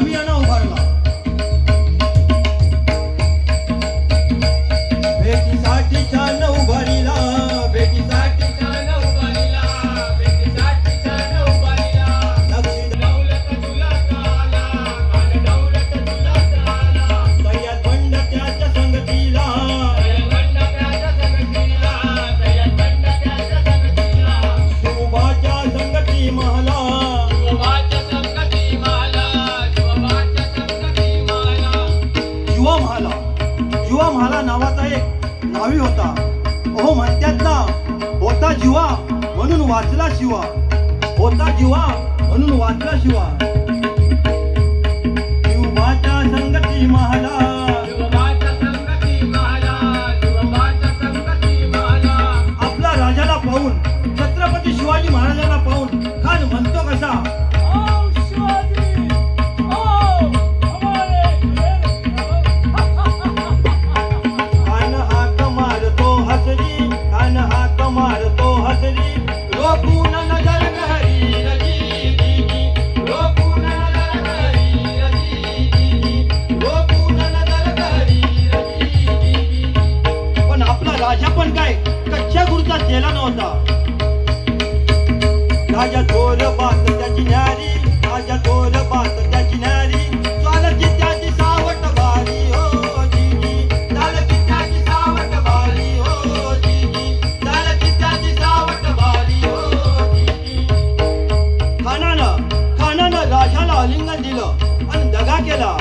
mía no. युवा महाला. युवा महाला नावाचा एक नावी होता. अहो म्हणतात ना होता जीवा म्हणून वाचला शिवा. होता जीवा म्हणून वाचला शिवा. राजा थोर बात त्याची न्यारी राजा थोर बात त्याची न्यारी. चालची त्याची सावट भारी हो चालची त्याची सावट भारी हो चालची त्याची सावट भारी हो खानानं खानानं राजाला दिलं आणि दगा केला.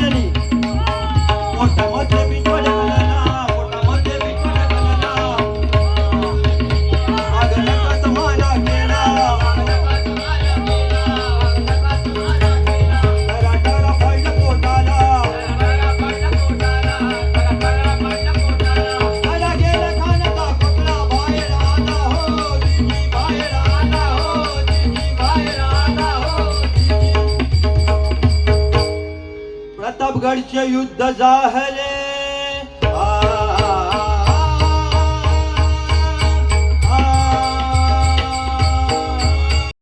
着你。जीजी. प्रतापगडचे युद्ध जाहले